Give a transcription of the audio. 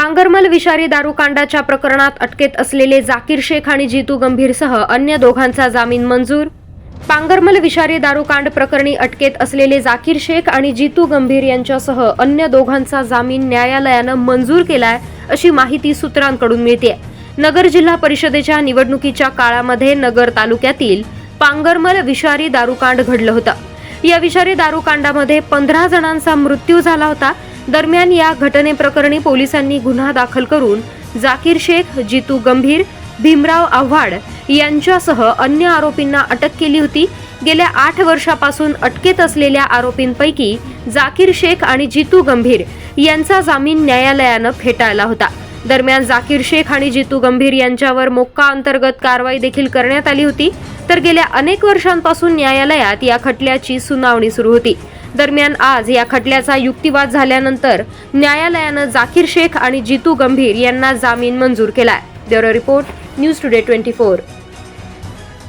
पांगरमल विषारी दारूकांडाच्या प्रकरणात अटकेत असलेले जाकीर शेख आणि जितू गंभीरसह अन्य दोघांचा जामीन मंजूर. पांगरमल विषारी दारूकांड प्रकरणी अटकेत असलेले जाकीर शेख आणि जितू गंभीर यांच्यासह अन्य दोघांचा जामीन न्यायालयानं मंजूर केलाय अशी माहिती सूत्रांकडून मिळते नगर जिल्हा परिषदेच्या निवडणुकीच्या काळामध्ये नगर तालुक्यातील पांगरमल विषारी दारूकांड घडलं होतं. या विषारी दारूकांडामध्ये पंधरा जणांचा मृत्यू झाला होता. दरम्यान या घटनेप्रकरणी पोलिसांनी गुन्हा दाखल करून जाकीर शेख जितू गंभीर भीमराव आव्हाड यांच्यासह अन्य आरोपींना अटक केली होती. गेल्या आठ वर्षापासून अटकेत असलेल्या आरोपींपैकी जाकीर शेख आणि जितू गंभीर यांचा जामीन न्यायालयानं फेटाळला होता. दरम्यान जाकीर शेख आणि जितू गंभीर यांच्यावर मोक्का अंतर्गत कारवाई देखील करण्यात आली होती. तर गेल्या अनेक वर्षांपासून न्यायालयात या खटल्याची सुनावणी सुरू होती. दरम्यान आज या खटल्याचा युक्तिवाद झाल्यानंतर न्यायालयानं जाकीर शेख आणि जितू गंभीर यांना जामीन मंजूर केलाय. Bureau report news today twenty four.